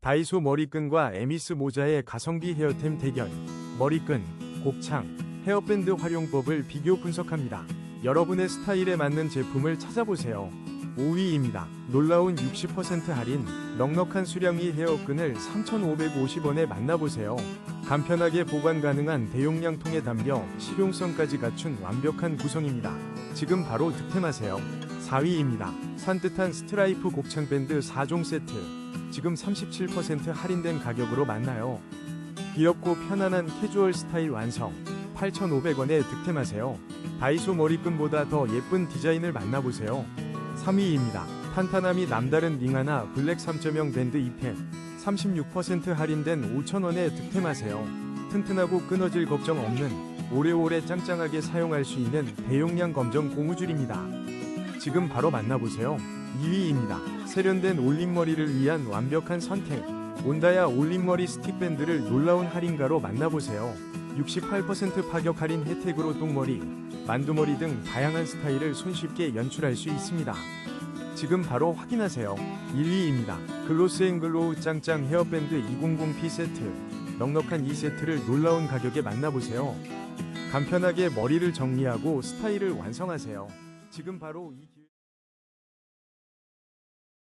다이소 머리끈과 에미스 모자의 가성비 헤어템 대결. 머리끈, 곱창, 헤어밴드 활용법을 비교 분석합니다. 여러분의 스타일에 맞는 제품을 찾아보세요. 5위입니다. 놀라운 60% 할인, 넉넉한 수량의 헤어끈을 3,550원에 만나보세요. 간편하게 보관 가능한 대용량 통에 담겨 실용성까지 갖춘 완벽한 구성입니다. 지금 바로 득템하세요. 4위입니다. 산뜻한 스트라이프 곱창 밴드 4종 세트. 지금 37% 할인된 가격으로 만나요. 귀엽고 편안한 캐주얼 스타일 완성. 8,500원에 득템하세요. 다이소 머리끈보다 더 예쁜 디자인을 만나보세요. 3위입니다. 탄탄함이 남다른 링하나 블랙 3.0 밴드 2팩. 36% 할인된 5,000원에 득템하세요. 튼튼하고 끊어질 걱정 없는 오래오래 짱짱하게 사용할 수 있는 대용량 검정 고무줄입니다. 지금 바로 만나보세요. 2위입니다. 세련된 올림머리를 위한 완벽한 선택. 온다야 올림머리 스틱밴드를 놀라운 할인가로 만나보세요. 68% 파격 할인 혜택으로 똥머리, 만두머리 등 다양한 스타일을 손쉽게 연출할 수 있습니다. 지금 바로 확인하세요. 1위입니다. 글로스앤글로우 짱짱 헤어밴드 200P 세트. 넉넉한 이 세트를 놀라운 가격에 만나보세요. 간편하게 머리를 정리하고 스타일을 완성하세요. 지금 바로 이 기-